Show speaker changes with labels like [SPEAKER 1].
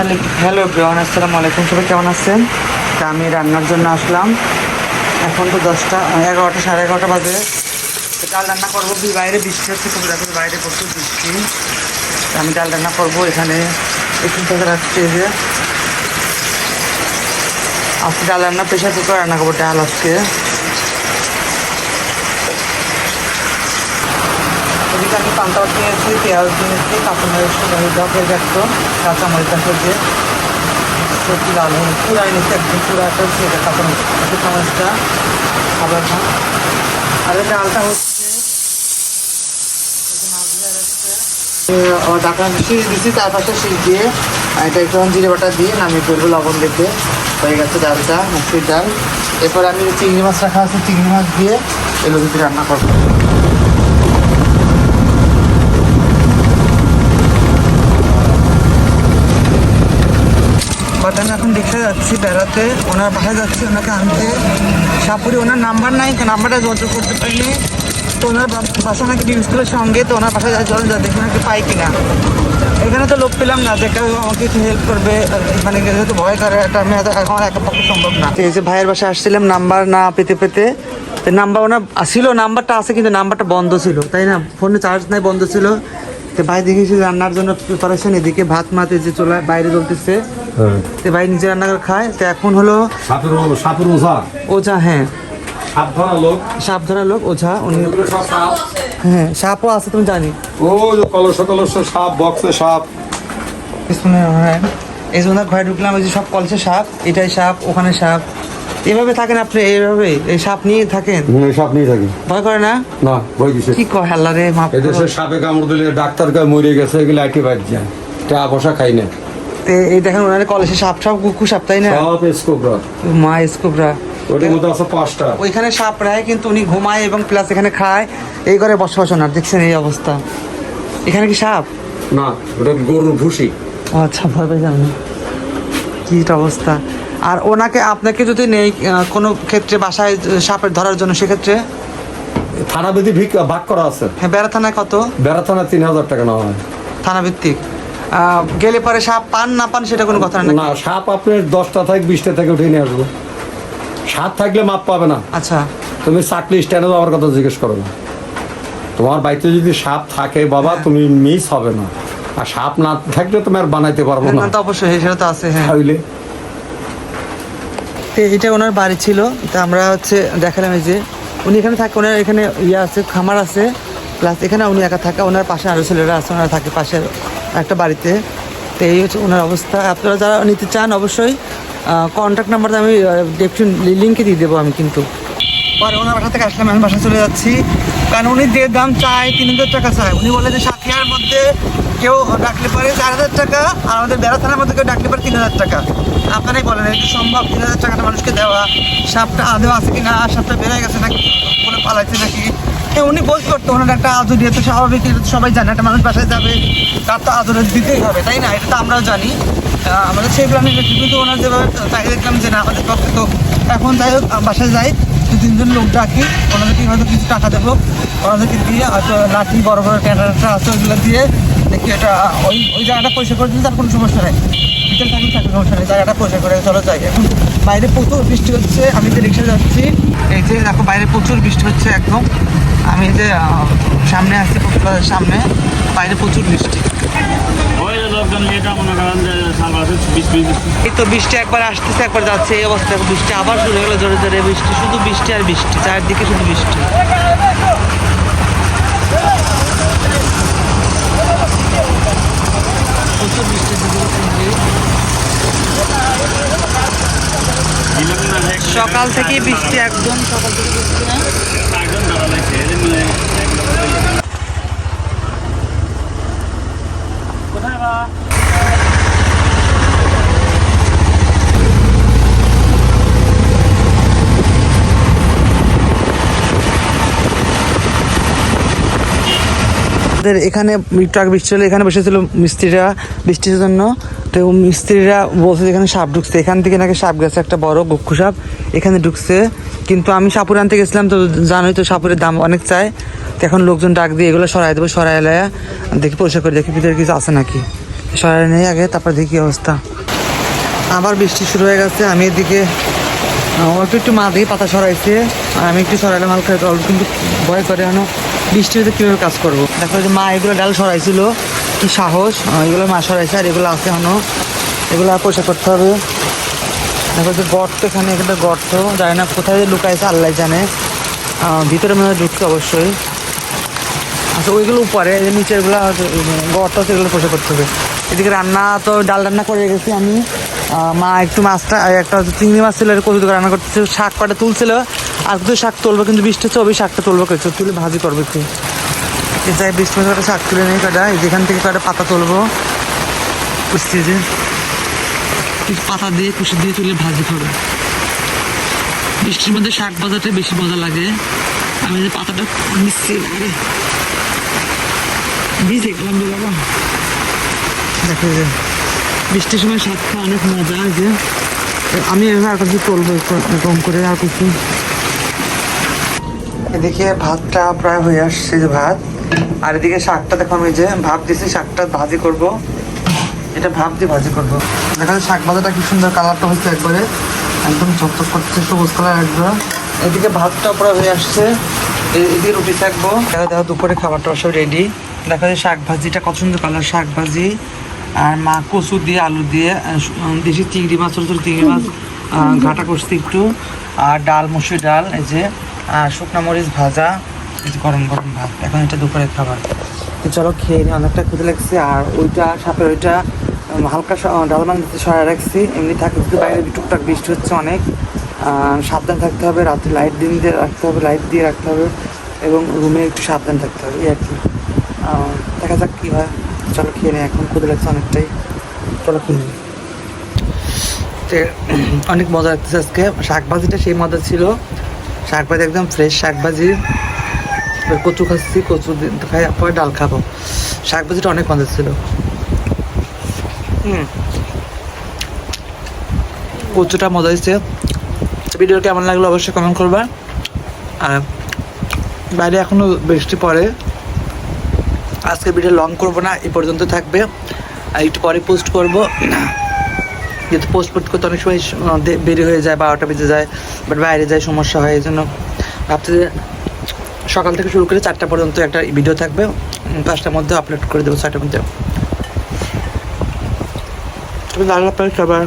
[SPEAKER 1] Hello hello brown আসসালামু আলাইকুম। সবাই কেমন আছেন? তা আমি রান্নার জন্য আসলাম। এখন তো দশটা, এগারোটা, সাড়ে এগারোটা বাজে। ডাল রান্না করব বাইরে বৃষ্টি হচ্ছে, খুব দেখো বাইরে প্রচুর বৃষ্টি। আমি ডাল রান্না করব এখানে। একটু থেকে রাখছি যে। আজকে ডাল রান্না, প্রেশার কুকার রান্না করব ডাল আজকে। এদিকে আমি পান্তা নিয়েছি পেঁয়াজ নিয়েছি কাঁচামরিচ পেঁয়াজ একটু কাঁচামরিচ আছে যে সবজি লাল হয়ে পুরা এনেছি একদম পুরা হচ্ছে এটা কাঁচামরিচ। একটু চামচটা আবার আর ডালটা হচ্ছে ঢাকা শীষ দিচ্ছি চার পাঁচটা শীষ দিয়ে এটা একটু জিরে বাটা দিয়ে নামিয়ে ফেলব লবণ দেখে হয়ে গেছে ডালটা মুসুরির ডাল। এরপর আমি চিংড়ি মাছ রাখা আছে, চিংড়ি মাছ দিয়ে এগুলো রান্না করব। বাট আমি এখন দেখতে যাচ্ছি, বেড়াতে। ওনার বাসায় যাচ্ছি, ওনাকে আনতে। সাপুরি, ওনার নাম্বার নাই, নাম্বারটা যোগাযোগ করতে পারিনি। তো ওনার বাসা নাকি ডিউ স্কুলের সঙ্গে, তো ওনার বাসায় জল যা দেখি নাকি পাই কিনা। এখানে তো লোক পেলাম না, যে কেউ আমাকে একটু হেল্প করবে মানে যেহেতু ভয় করে, এটা আমি এখন একা পক্ষে সম্ভব না। এই যে ভাইয়ের বাসায় আসছিলাম, নাম্বার না পেতে পেতে, তো নাম্বার ওনার ছিল নাম্বারটা আছে কিন্তু নাম্বারটা বন্ধ ছিল, তাই না? ফোনে চার্জ নাই, বন্ধ ছিল। তো ভাই দেখেছি রান্নার জন্য প্রিপারেশন এদিকে ভাত মাতে যে চলে বাইরে জ্বলতেছে। তো ভাই নিজে রান্না করে খায়? তো এখন হলো
[SPEAKER 2] সাপের সাপের ওঝা।
[SPEAKER 1] ওঝা হ্যাঁ।
[SPEAKER 2] সাপ ধরা লোক।
[SPEAKER 1] সাপ ধরা লোক ওঝা উনি হ্যাঁ সাপও আছে তুমি জানি।
[SPEAKER 2] ও কলস কলস সাপ বক্সে সাপ।
[SPEAKER 1] হ্যাঁ। এই জন্য ঘরে ঢুকলাম এই যে সব কলসে সাপ এটাই সাপ ওখানে সাপ। এভাবে থাকেন আপনি? এইভাবে এই সাপ নিয়ে থাকেন?
[SPEAKER 2] এই সাপ নিয়ে থাকি।
[SPEAKER 1] ভয় করে না?
[SPEAKER 2] না বই কিসে
[SPEAKER 1] কি কয় আল্লাহ রে মাপ
[SPEAKER 2] এদেশে সাপে কামড় দিলে ডাক্তার কাছে মরে গেছে এগুলো আইটি বাদ যায়। টাকা পয়সা খাই না।
[SPEAKER 1] এই দেখেন ওনার কলেজে সাপ সাপ তাই না?
[SPEAKER 2] সব স্কোপরা।
[SPEAKER 1] মা ওইখানে সাপ রায় কিন্তু উনি ঘুমায় এবং প্লাস এখানে খায়। এই ঘরে বসবাস ওনার দেখছেন এই অবস্থা। এখানে কি সাপ?
[SPEAKER 2] না ওটা গরুর ভুসি।
[SPEAKER 1] আচ্ছা কি অবস্থা। আর ওনাকে আপনাকে যদি নেই কোনো ক্ষেত্রে বাসায় সাপের ধরার জন্য সেক্ষেত্রে?
[SPEAKER 2] থানা ভিক ভাগ করা আছে।
[SPEAKER 1] হ্যাঁ বেড়া থানায় কত?
[SPEAKER 2] বেড়া থানা তিন হাজার টাকা নেওয়া হয়।
[SPEAKER 1] থানা ভিত্তিক গেলে পরে সাপ পান না পান সেটা কোনো কথা না
[SPEAKER 2] না সাপ আপনার দশটা থেকে বিশটা থেকে উঠে নিয়ে আসব। সাপ থাকলে মাপ পাবে না।
[SPEAKER 1] আচ্ছা।
[SPEAKER 2] তুমি চাকরি স্ট্যান্ডে যাওয়ার কথা জিজ্ঞেস করো না। তোমার বাড়িতে যদি সাপ থাকে বাবা তুমি মিস হবে না। আর সাপ না থাকলে তুমি আর বানাইতে পারব না।
[SPEAKER 1] না তো অবশ্যই সেটা তো আছে হ্যাঁ। তো এটা ওনার বাড়ি ছিল। তা আমরা হচ্ছে দেখালাম এই যে উনি এখানে থাকে ওনার এখানে ইয়ে আছে খামার আছে। প্লাস এখানে উনি একা থাকে ওনার পাশে আরও ছেলেরা আছে ওনারা থাকে পাশের একটা বাড়িতে। তো এই হচ্ছে ওনার অবস্থা। আপনারা যারা নিতে চান অবশ্যই কন্ট্যাক্ট নাম্বারটা আমি ডেপশন লিঙ্কে দিয়ে দেবো আমি কিন্তু। পরে ওনার বাসা থেকে আসলাম, আমি বাসায় চলে যাচ্ছি। কারণ উনি যে দাম চায়, তিন হাজার টাকা চায়। উনি বলে যে সাথিয়ার মধ্যে কেউ ডাকলে পারে চার হাজার টাকা, আর আমাদের বেড়া থানার মধ্যে কেউ ডাকলে পারে তিন হাজার টাকা। আপনারাই বলেন, এটা সম্ভব? তিন হাজার টাকাটা মানুষকে দেওয়া, সাপটা আদৌ আছে কিনা, সাপটা বেড়ে গেছে নাকি বলে পালাইছে নাকি? উনি বোধ করতো ওনার একটা আদর তো স্বাভাবিক সবাই জানে, একটা মানুষ বাসায় যাবে, তার তো আদর দিতেই হবে, তাই না? এটা তো আমরাও জানি। আমাদের সেই প্ল্যানে কিন্তু ওনার যেভাবে তাকে দেখলাম যে না, আমাদের পক্ষে তো এখন যাই হোক, বাসায় যাই। দু তিনজন লোক ডাকি ওনাদেরকে হয়তো কিছু টাকা দেবো। ওনাদেরকে দিয়ে হয়তো লাঠি, বড় বড় ট্যাটাটা আছে, ওইগুলো দিয়ে দেখি এটা, ওই ওই জায়গাটা পয়সা করে দিলে তার কোনো সমস্যা নেই। বিকেল থাকলে থাকলে সমস্যা নেই, জায়গাটা পয়সা করে চলো যাই। এখন বাইরে প্রচুর বৃষ্টি হচ্ছে, আমি যে রিক্সা যাচ্ছি, এই যে দেখো বাইরে প্রচুর বৃষ্টি হচ্ছে একদম। আমি যে সামনে আসছি, সামনে, বাইরে প্রচুর বৃষ্টি। এই তো বৃষ্টি একবার আসতেছে একবার যাচ্ছে এই অবস্থা বৃষ্টি আবার শুরু হয়ে গেলো জোরে জোরে বৃষ্টি শুধু বৃষ্টি আর বৃষ্টি চারদিকে শুধু বৃষ্টি। প্রচুর বৃষ্টি সকাল থেকে বৃষ্টি একদম সকাল থেকে বৃষ্টি না। আমাদের এখানে ট্রাক বৃষ্টি হলে এখানে বসেছিল মিস্ত্রিরা বৃষ্টির জন্য। তো মিস্ত্রিরা বলছে এখানে সাপ ঢুকছে। এখান থেকে নাকি সাপ গেছে, একটা বড় গক্ষু সাপ এখানে ঢুকছে। কিন্তু আমি সাপুর আনতে গেছিলাম তো জানোই তো সাপুরের দাম অনেক চাই। তো এখন লোকজন ডাক দিয়ে এগুলো সরাই দেবো, সরাই এলায় দেখি পরিষ্কার করে দেখি ভিতরে কিছু আছে নাকি। সরাই নেই আগে, তারপর দেখি অবস্থা। আবার বৃষ্টি শুরু হয়ে গেছে, আমি এদিকে ও একটু মা দিয়ে পাতা সরাইছে, আর আমি একটু সরাইলাম হালকা জল কিন্তু ভয় করে এখনও বৃষ্টিতে কীভাবে কাজ করব? দেখো যে মা এগুলো ডাল সরাইছিল, কি সাহস। এগুলো মা সরাইছে, আর এগুলো আছে এখনও। এগুলো পয়সা করতে হবে। দেখো যে গর্ত এখানে এখানে গর্ত, জানি না কোথায় লুকাইছে, আল্লাহ জানে। ভিতরে মনে হয় ঢুকছে অবশ্যই। আচ্ছা ওইগুলো উপরে নিচেরগুলো, গর্ত আছে, এগুলো পয়সা করতে হবে। এদিকে রান্না তো, ডাল রান্না করে গেছি আমি। মা একটু মাছটা একটা চিংড়ি মাছ ছিল কচু রান্না করতেছে শাক পাটা তুলছিল। আর কিছু শাক তুলবো, কিন্তু বৃষ্টি হচ্ছে, ওই শাকটা তুলবো কিছু তুলে ভাজি করব একটু। এই যাই বৃষ্টি কটা শাক তুলে নেই কটা যেখান থেকে কটা পাতা তুলবো কুস্তি যে। কিছু পাতা দিয়ে কুচি দিয়ে তুলে ভাজি করব। বৃষ্টির মধ্যে শাক ভাজাটা বেশি মজা লাগে। আমি যে পাতাটা মিশছি ভিজে গেলাম দেখো যে। বৃষ্টির সময় শাক খাওয়া অনেক মজা যে। আমি এভাবে আর কিছু তুলবো কম করে আর কিছু। এদিকে ভাতটা প্রায় হয়ে আসছে যে ভাত। আর এদিকে শাকটা দেখো আমি যে ভাব দিয়েছি, শাকটা ভাজি করব। এটা ভাব দিয়ে ভাজি করব। দেখা যায় শাক ভাজাটা কি সুন্দর কালারটা হচ্ছে একবারে। একদম চকচক করছে, সবুজ কালার একবার এদিকে ভাতটা প্রায় হয়ে আসছে। এদিকে রুটি থাকব। দেখা, দেখো, দুপুরে খাবারটা সব রেডি দেখা যায় শাক ভাজিটা কত সুন্দর কালার, শাক ভাজি। আর মা কচু দিয়ে আলু দিয়ে দেশি চিংড়ি মাছ, ছোটো ছোটো চিংড়ি মাছ ঘাটা করছি একটু। আর ডাল, মুসুর ডাল, এই যে শুকনো মরিচ ভাজা, এই যে গরম গরম ভাত। এখন এটা দুপুরের খাবার। তো চলো খেয়ে নিই, অনেকটা ক্ষুদে লাগছে। আর ওইটা, সাপের ওইটা হালকা স- ডাল মাংস সরাই রাখছি। এমনি থাকে যদি বাইরে টুকটাক বৃষ্টি হচ্ছে অনেক। সাবধান থাকতে হবে, রাতে লাইট দিন দিয়ে রাখতে হবে লাইট দিয়ে রাখতে হবে। এবং রুমে একটু সাবধান থাকতে হবে, এই আর কি। দেখা যাক কী হয়। চলো খেয়ে নিই, এখন ক্ষুদে লাগছে অনেকটাই। চলো নিই। অনেক মজা লাগতেছে আজকে। শাক ভাজিটা সেই মজা ছিল। শাক ভাজি একদম ফ্রেশ শাক ভাজি কচু খাচ্ছি, কচু খাই, পরে ডাল খাব। শাক ভাজিটা অনেক মজা ছিল। কচুটা মজা হয়েছে। ভিডিও কেমন লাগল অবশ্যই কমেন্ট করবা। আর বাইরে এখনও বৃষ্টি পড়ে। আজকে ভিডিও লং করব না এই পর্যন্ত থাকবে। আর একটু পরে পোস্ট করব। যেহেতু পোস্ট পোস্ট করতে অনেক সময় দে- হয়ে যায়, বারোটা বেজে যায় বাট বাইরে যায় সমস্যা হয়, এই জন্য ভাবছি যে সকাল থেকে শুরু করে চারটা পর্যন্ত একটা ভিডিও থাকবে। পাঁচটার মধ্যে আপলোড করে দেবো, ছয়টার মধ্যে। লাল আপনার খাবার